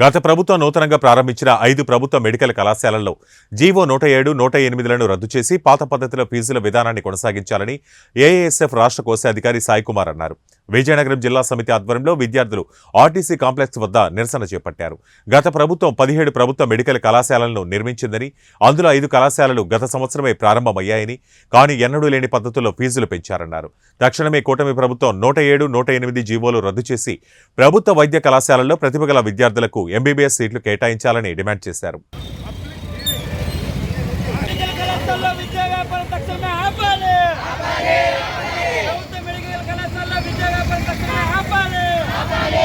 గత ప్రభుత్వం నూతనంగా ప్రారంభించిన ఐదు ప్రభుత్వ మెడికల్ కళాశాలల్లో జీవో నూట ఏడు నూట ఎనిమిదిలను రద్దు చేసి పాత పద్ధతిలో ఫీజుల విధానాన్ని కొనసాగించాలని ఏఏఎస్ఎఫ్ రాష్ట్ర కోశాధికారి సాయికుమార్ అన్నారు. విజయనగరం జిల్లా సమితి ఆధ్వర్యంలో విద్యార్థులు ఆర్టీసీ కాంప్లెక్స్ వద్ద నిరసన చేపట్టారు. గత ప్రభుత్వం పదిహేడు ప్రభుత్వ మెడికల్ కళాశాలలను నిర్మించిందని అందులో ఐదు కళాశాలలు గత సంవత్సరమే ప్రారంభమయ్యాయని కానీ ఎన్నడూ లేని పద్ధతుల్లో ఫీజులు పెంచారన్నారు. తక్షణమే కూటమి ప్రభుత్వం నూట ఏడు నూట ఎనిమిది జీవోలు రద్దు చేసి ప్రభుత్వ వైద్య కళాశాలల్లో ప్రతిభగల విద్యార్థులకు ఎంబీబీఎస్ సీట్లు కేటాయించాలని డిమాండ్ చేశారు. తక్షణమే ఆపాలి ప్రభుత్వ మెడికల్ కళాశాలలో విద్యా వ్యాపారం తక్షణమే ఆపాలి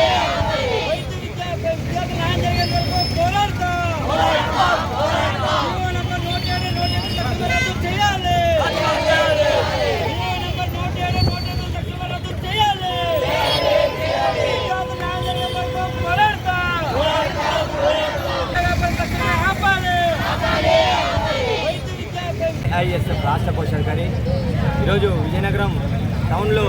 వైద్య విద్యా విద్యార్థి న్యాయం జరిగేంత వరకు పోరాడతాం జీవో నంబర్ నూట ఏడు నూట ఎనిమిది తక్షణమే రద్దు చేయాలి జీవో నంబర్ నూట ఏడు నూట ఎనిమిది తక్షణమే రద్దు చేయాలి విద్యార్థి న్యాయం జరిగేంత వరకు పోరాడతాం విద్యా వ్యాపారం తక్షణమే ఆపాలి వైద్య విద్యా ఐఎస్ఎఫ్ రాష్ట్ర కోశాధికారి ఈరోజు విజయనగరం టౌన్లో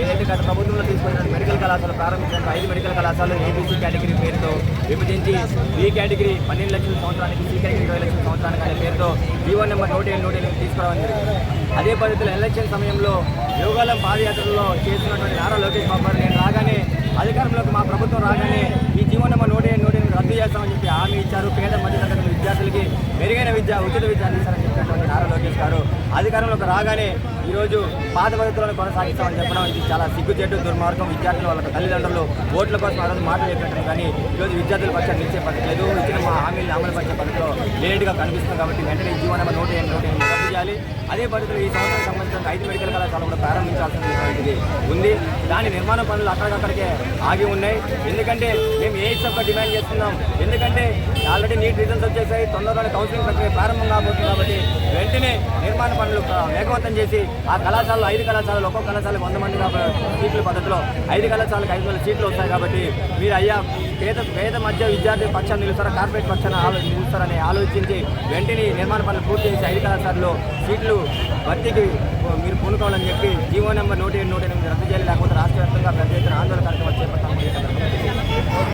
ఏదైతే గత ప్రభుత్వంలో తీసుకున్న మెడికల్ కళాశాల ప్రారంభించిన ఐదు మెడికల్ కళాశాలలు ఏబీసీ కేటగిరీ పేరుతో విభజించి బి కేటగిరీ పన్నెండు లక్షల సంవత్సరానికి సి కేటగిరీ ఇరవై లక్షల సంవత్సరానికి అనే పేరుతో జీవో నెంబర్ నూట ఏడు నూట ఎనిమిది తీసుకురావడం జరిగింది. అదే పద్ధతిలో ఎలక్షన్ సమయంలో యోగాలం పాదయాత్రలో చేస్తున్నటువంటి నారా లోకేష్ బాబు నేను రాగానే అధికారంలోకి మా ప్రభుత్వం రాగానే ఈ జీవో నెంబర్ నూట ఏడు నూట ఎనిమిది రద్దు చేస్తామని చెప్పి హామీ ఇచ్చారు. పేద మధ్యతరగతి విద్యార్థులకి మెరుగైన విద్య ఉచిత విద్య అందిస్తారని చెప్పినటువంటి నారా లోకేష్ గారు అధికారంలోకి రాగానే ఈరోజు పాత పద్ధతులను కొనసాగిస్తామని చెప్పడం ఇది చాలా సిగ్గుచేటు దుర్మార్గం. విద్యార్థులు వాళ్ళ తల్లిదండ్రులు ఓట్ల కోసం ఆ రోజు మాటలు చెప్పినట్టు కానీ ఈరోజు విద్యార్థుల పక్షాన్ని ఇచ్చే పద్ధతి లేదు. ఇచ్చిన మా హామీలను అమలు పరిచే పద్ధతిలో లేటుగా కనిపిస్తుంది కాబట్టి వెంటనే ఈ జీవో నెంబర్ నూట ఎనిమిది నూట ఎనిమిది రద్దు చేయాలి. అదే పద్ధతిలో ఈ సంవత్సరం సంబంధించిన ఐదు మెడికల్ కళాశాల కూడా ప్రారంభించాల్సినటువంటిది ఉంది. దాని నిర్మాణ పనులు అక్కడికక్కడికే ఆగి ఉన్నాయి. ఎందుకంటే మేము ఏ ఇష్టంగా డిమాండ్ చేస్తున్నాం? ఎందుకంటే ఆల్రెడీ నీట్ రిజల్ట్స్ వచ్చేసాయి. తొందరలోనే కౌన్సిలింగ్ ప్రక్రియ ప్రారంభం కాబోతుంది కాబట్టి వెంటనే నిర్మాణ పనులు వేగవంతం చేసి ఆ కళాశాలలో ఐదు కళాశాలలు ఒక్కొక్క కళాశాలకు వంద మంది సీట్ల పద్ధతిలో ఐదు కళాశాలకు ఐదు వందల సీట్లు వస్తాయి కాబట్టి మీరు అయ్యా పేద పేద మధ్య విద్యార్థి పక్షాన్ని నిలుస్తారా కార్పొరేట్ పక్షాన్ని ఆలో నిలుస్తారని ఆలోచించి వెంటనే నిర్మాణ పనులు పూర్తి చేసి ఐదు కళాశాలలో సీట్లు భర్తీకి మీరు పూనుకోవాలని చెప్పి జీవో నెంబర్ నూట ఏడు నూట ఎనిమిది